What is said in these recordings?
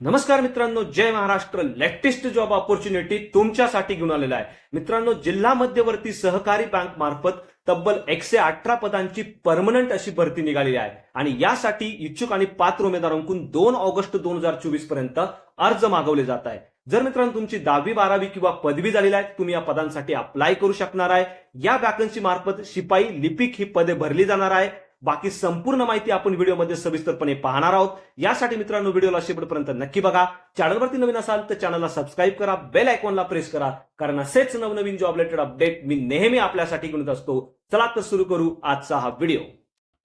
नमस्कार मित्रांनो जय महाराष्ट्र. लेटेस्ट जॉब ऑपॉर्च्युनिटी तुमच्यासाठी घेऊन आलेला आहे. मित्रांनो जिल्हा मध्यवर्ती सहकारी बँक मार्फत तब्बल एकशे अठरा पदांची परमनंट अशी भरती निघालेली आहे. आणि यासाठी इच्छुक आणि पात्र उमेदवारांकडून दोन ऑगस्ट दोन हजार चोवीसपर्यंत अर्ज मागवले जात आहे. जर मित्रांनो तुमची दहावी बारावी किंवा पदवी झालेली आहे तुम्ही या पदांसाठी अप्लाय करू शकणार आहे. या वॅकन्सी मार्फत शिपाई लिपिक ही पदे भरली जाणार आहे. बाकी संपूर्ण माहिती आपण व्हिडिओमध्ये सविस्तरपणे पाहणार आहोत. यासाठी मित्रांनो व्हिडिओला शेवटपर्यंत नक्की बघा. चॅनलवरती नवीन असाल तर चॅनलला सबस्क्राईब करा. बेल आयकॉनला प्रेस करा. कारण असेच नवनवीन जॉब रिलेटेड अपडेट मी नेहमी आपल्यासाठी घेऊन असतो. चला तर सुरू करू आजचा हा व्हिडिओ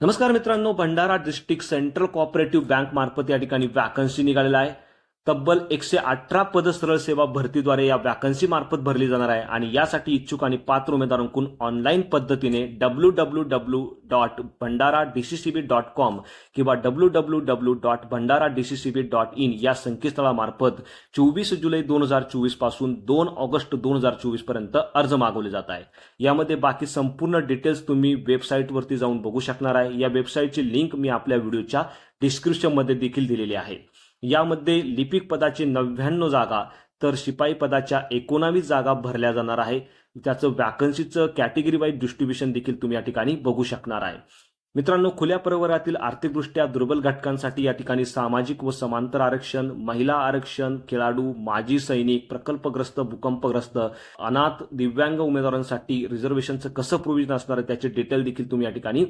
नमस्कार मित्रांनो Bhandara district central cooperative bank मार्फत या ठिकाणी वॅकन्सी निघालेला आहे. तब्बल एकशे अठरा पद सरळ सेवा भरतीद्वारे या वॅकन्सी मार्फत भरली जाणार आहे. आणि यासाठी इच्छुक आणि पात्र उमेदवारांकडून ऑनलाईन पद्धतीने W W W dot Bhandara DCCB dot com किंवा W W W dot Bhandara DCCB dot in या संकेतस्थळामार्फत चोवीस जुलै दोन हजार चोवीसपासून दोन ऑगस्ट दोन हजार चोवीसपर्यंत अर्ज मागवले जात आहे. यामध्ये बाकी संपूर्ण डिटेल्स तुम्ही वेबसाईटवरती जाऊन बघू शकणार आहे. या वेबसाईटची लिंक मी आपल्या व्हिडिओच्या डिस्क्रिप्शनमध्ये देखील दिलेली आहे. यामध्ये लिपिक पदाची नव्याण्णव जागा तर शिपाई पदाच्या एकोणावीस जागा भरल्या जाणार आहे. त्याचं वॅकन्सीचं कॅटेगरी वाईज डिस्ट्रीब्युशन देखील तुम्ही या ठिकाणी बघू शकणार आहे. मित्रांनो खुल्या प्रवर्गातील आर्थिकदृष्ट्या दुर्बल घटकांसाठी या ठिकाणी सामाजिक व समांतर आरक्षण महिला आरक्षण खेळाडू माजी सैनिक प्रकल्पग्रस्त भूकंपग्रस्त अनाथ दिव्यांग उमेदवारांसाठी रिझर्वेशनचं कसं प्रोव्हिजन असणार आहे त्याचे डिटेल देखील तुम्ही या ठिकाणी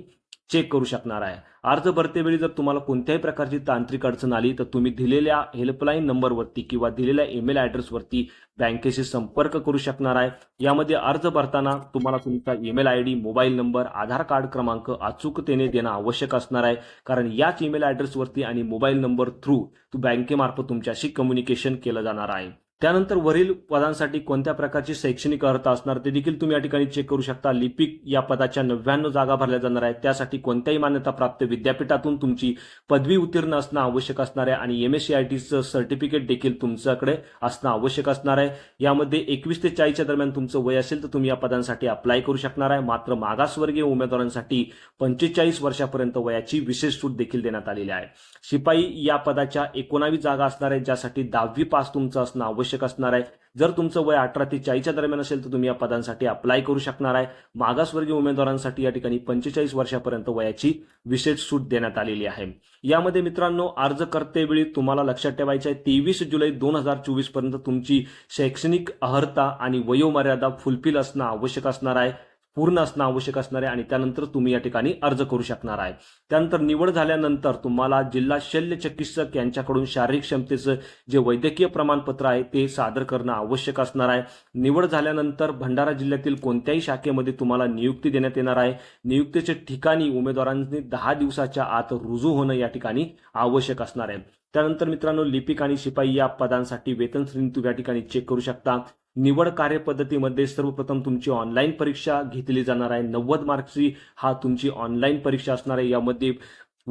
चेक करू शकणार आहे. अर्ज भरतेवेळी जर तुम्हाला कोणत्याही प्रकारची तांत्रिक अडचण आली तर तुम्ही दिलेल्या हेल्पलाईन नंबरवरती किंवा दिलेल्या ईमेल ॲड्रेसवरती बँकेशी संपर्क करू शकणार आहे. यामध्ये अर्ज भरताना तुम्हाला तुमचा email I D mobile number Aadhaar card क्रमांक अचूकतेने देणं आवश्यक असणार आहे. कारण याच ईमेल ॲड्रेसवरती आणि मोबाईल नंबर थ्रू बँकेमार्फत तुमच्याशी कम्युनिकेशन केलं जाणार आहे. त्यानंतर वरील पदांसाठी कोणत्या प्रकारची शैक्षणिक अर्हता असणार ते देखील तुम्ही या ठिकाणी चेक करू शकता. लिपिक या पदाच्या नव्याण्णव जागा भरल्या जाणार आहेत. त्यासाठी कोणत्याही मान्यता प्राप्त विद्यापीठातून तुमची पदवी उत्तीर्ण असणं आवश्यक असणार आहे आणि एम एस सी आय टीचं सर्टिफिकेट देखील तुमच्याकडे असणं आवश्यक असणार आहे. यामध्ये एकवीस ते चाळीसच्या दरम्यान तुमचं वय असेल तर तुम्ही या पदांसाठी अप्लाय करू शकणार आहे. मात्र मागासवर्गीय उमेदवारांसाठी पंचेचाळीस वर्षापर्यंत वयाची विशेष सूट देखील देण्यात आलेली आहे. शिपाई या पदाच्या एकोणावीस जागा असणार आहेत ज्यासाठी दहावी पास तुमचं असणं आवश्यक असणार आहे. जर तुमचं वय अठरा ते चाळीसच्या दरम्यान असेल तर तुम्ही या पदांसाठी अप्लाय करू शकणार आहे. मागासवर्गीय उमेदवारांसाठी या ठिकाणी पंचेचाळीस वर्षापर्यंत वयाची विशेष सूट देण्यात आलेली आहे. यामध्ये मित्रांनो अर्ज करतेवेळी तुम्हाला लक्षात ठेवायचं आहे तेवीस जुलै दोन हजार चोवीसपर्यंत तुमची शैक्षणिक अर्हता आणि वयोमर्यादा फुलफिल असणं आवश्यक असणार आहे. पूर्ण असणं आवश्यक असणार आहे आणि त्यानंतर तुम्ही या ठिकाणी अर्ज करू शकणार आहे. त्यानंतर निवड झाल्यानंतर तुम्हाला जिल्हा शल्य चिकित्सक यांच्याकडून शारीरिक क्षमतेचं जे वैद्यकीय प्रमाणपत्र आहे ते सादर करणं आवश्यक असणार आहे. निवड झाल्यानंतर भंडारा जिल्ह्यातील कोणत्याही शाखेमध्ये तुम्हाला नियुक्ती देण्यात येणार आहे. नियुक्तीचे ठिकाणी उमेदवारांनी दहा दिवसाच्या आत रुजू होणं या ठिकाणी आवश्यक असणार आहे. त्यानंतर मित्रांनो लिपिक आणि शिपाई या पदांसाठी वेतन श्रेणी तुम्ही या ठिकाणी चेक करू शकता. निवड कार्यपद्धतीमध्ये सर्वप्रथम तुमची ऑनलाईन परीक्षा घेतली जाणार आहे. नव्वद मार्क्सची हा तुमची ऑनलाईन परीक्षा असणार आहे. यामध्ये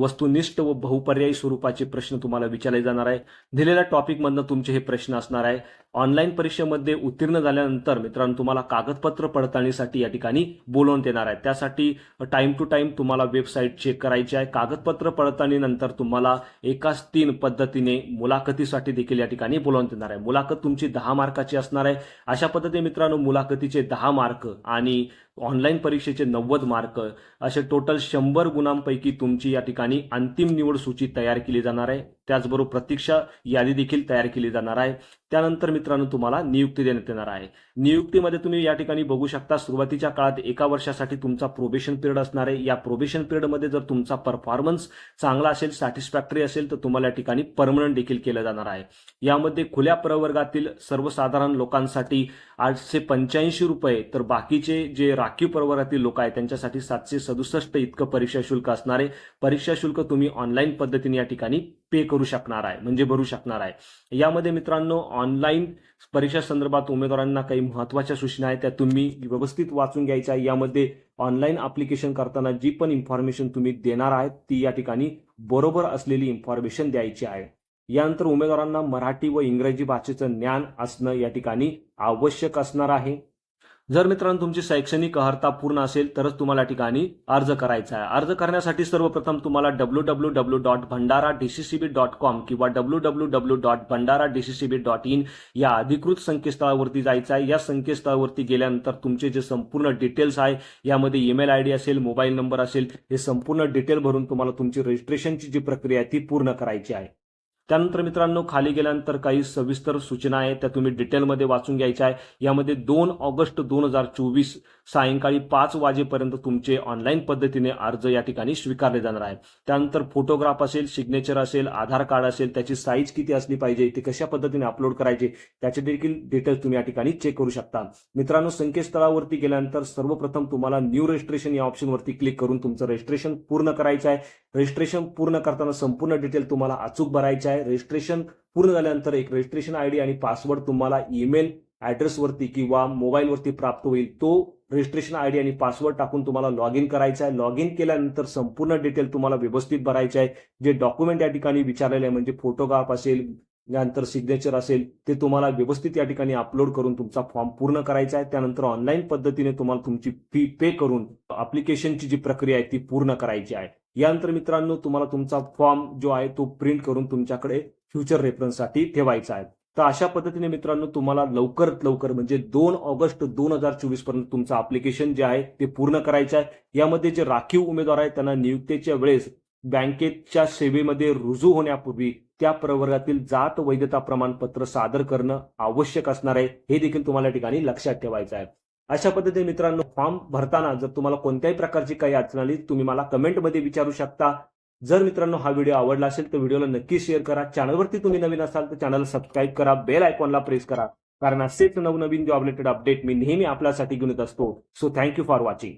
वस्तुनिष्ठ व बहुपर्यायी स्वरूपाचे प्रश्न तुम्हाला विचारले जाणार आहे. दिलेल्या टॉपिकमधनं तुमचे हे प्रश्न असणार आहे. ऑनलाईन परीक्षेमध्ये उत्तीर्ण झाल्यानंतर मित्रांनो तुम्हाला कागदपत्र पडताळणीसाठी या ठिकाणी बोलवण्यात येणार आहे. त्यासाठी टाइम टू टाइम तुम्हाला वेबसाईट चेक करायची आहे. कागदपत्र पडताळणीनंतर तुम्हाला एकाच तीन पद्धतीने मुलाखतीसाठी देखील या ठिकाणी बोलवण्यात येणार आहे. मुलाखत तुमची दहा मार्काची असणार आहे. अशा पद्धतीने मित्रांनो मुलाखतीचे दहा मार्क आणि ऑनलाईन परीक्षेचे नव्वद मार्क असे टोटल शंभर गुणांपैकी तुमची या ठिकाणी अंतिम निवड सूची तयार केली जाणार आहे. त्याचबरोबर प्रतीक्षा यादी देखील तयार केली जाणार आहे. त्यानंतर मित्रांनो तुम्हाला नियुक्ती देण्यात येणार आहे. नियुक्तीमध्ये तुम्ही या ठिकाणी बघू शकता सुरुवातीच्या काळात एका वर्षासाठी तुमचा प्रोबेशन पिरियड असणार आहे. या प्रोबेशन पिरियडमध्ये जर तुमचा परफॉर्मन्स चांगला असेल सॅटिस्फॅक्टरी असेल तर तुम्हाला या ठिकाणी परमनंट देखील केलं जाणार आहे. यामध्ये खुल्या प्रवर्गातील सर्वसाधारण लोकांसाठी आठशे पंच्याऐंशी रुपये तर बाकीचे जे राखीव प्रवर्गातील लोक आहेत त्यांच्यासाठी सातशे सदुसष्ट इतकं परीक्षा शुल्क असणार आहे. परीक्षा शुल्क तुम्ही ऑनलाईन पद्धतीने या ठिकाणी पे करू शकणार आहे म्हणजे भरू शकणार आहे. यामध्ये मित्रांनो ऑनलाईन परीक्षा संदर्भात उमेदवारांना काही महत्त्वाच्या सूचना आहेत त्या तुम्ही व्यवस्थित वाचून घ्यायच्या यामध्ये ऑनलाईन अप्लिकेशन करताना जी पण इन्फॉर्मेशन तुम्ही देणार आहात ती या ठिकाणी बरोबर असलेली इन्फॉर्मेशन द्यायची आहे. यानंतर उमेदवारांना मराठी व इंग्रजी भाषेचं ज्ञान असणं या ठिकाणी आवश्यक असणार आहे. जर मित्रांनो तुमची शैक्षणिक अर्हता पूर्ण असेल तरच तुम्हाला या ठिकाणी अर्ज करायचा आहे. अर्ज करण्यासाठी सर्वप्रथम तुम्हाला W W W dot Bhandara DCCB dot com किंवा W W W dot Bhandara DCCB dot in या अधिकृत संकेतस्थळावरती जायचं आहे. या संकेतस्थळावरती गेल्यानंतर तुमचे जे संपूर्ण डिटेल्स आहे यामध्ये ईमेल आय डी असेल मोबाईल नंबर असेल हे संपूर्ण डिटेल भरून तुम्हाला तुमची रजिस्ट्रेशनची जी प्रक्रिया आहे ती पूर्ण करायची आहे. त्यानंतर मित्रांनो खाली गेल्यानंतर काही सविस्तर सूचना आहेत. त्या तुम्ही डिटेलमध्ये वाचून घ्यायच्या आहे यामध्ये दोन ऑगस्ट दोन हजार चोवीस सायंकाळी पाच वाजेपर्यंत तुमचे ऑनलाईन पद्धतीने अर्ज या ठिकाणी स्वीकारले जाणार आहे त्यानंतर फोटोग्राफ असेल सिग्नेचर असेल आधार कार्ड असेल त्याची साईज किती असली पाहिजे ते कशा पद्धतीने अपलोड करायचे त्याचे देखील डिटेल्स तुम्ही या ठिकाणी चेक करू शकता. मित्रांनो संकेतस्थळावरती गेल्यानंतर सर्वप्रथम तुम्हाला न्यू रजिस्ट्रेशन या ऑप्शनवरती क्लिक करून तुमचं रजिस्ट्रेशन पूर्ण करायचं आहे. रजिस्ट्रेशन पूर्ण करताना संपूर्ण डिटेल तुम्हाला अचूक भरायचं आहे. रजिस्ट्रेशन पूर्ण झाल्यानंतर एक रजिस्ट्रेशन आय डी आणि पासवर्ड तुम्हाला ईमेल ऍड्रेसवरती किंवा मोबाईलवरती प्राप्त होईल. तो रजिस्ट्रेशन आय डी आणि पासवर्ड टाकून तुम्हाला लॉग इन करायचा आहे. लॉग इन केल्यानंतर संपूर्ण डिटेल तुम्हाला व्यवस्थित भरायचे आहे. जे डॉक्युमेंट या ठिकाणी विचारलेले आहे म्हणजे फोटोग्राफ असेल त्यानंतर सिग्नेचर असेल ते तुम्हाला व्यवस्थित या ठिकाणी अपलोड करून तुमचा फॉर्म पूर्ण करायचा आहे. त्यानंतर ऑनलाईन पद्धतीने तुम्हाला तुमची फी पे करून अप्लिकेशनची जी प्रक्रिया आहे ती पूर्ण करायची आहे. यानंतर मित्रांनो तुम्हाला तुमचा फॉर्म जो आहे तो प्रिंट करून तुमच्याकडे फ्युचर रेफरन्ससाठी ठेवायचा आहे. तर अशा पद्धतीने मित्रांनो तुम्हाला लवकरात लवकर म्हणजे दोन ऑगस्ट दोन हजार चोवीसपर्यंत तुमचं अप्लिकेशन जे आहे ते पूर्ण करायचं आहे. यामध्ये जे राखीव उमेदवार आहेत त्यांना नियुक्तीच्या वेळेस बँकेच्या सेवेमध्ये रुजू होण्यापूर्वी त्या प्रवर्गातील जात वैधता प्रमाणपत्र सादर करणं आवश्यक असणार आहे हे देखील तुम्हाला ठिकाणी लक्षात ठेवायचं आहे. अशा पद्धतीने मित्रांनो फॉर्म भरताना जर तुम्हाला कोणत्याही प्रकारची काही अडचण आली तुम्ही मला कमेंटमध्ये विचारू शकता. जर मित्रांनो हा व्हिडिओ आवडला असेल तर व्हिडिओला नक्की शेअर करा. चॅनलवरती तुम्ही नवीन असाल तर चॅनल सबस्क्राईब करा बेल आयकॉनला प्रेस करा. कारण असेच नवनवीन जॉब रिलेटेड अपडेट मी नेहमी आपल्यासाठी घेऊन येत असतो. So thank you for watching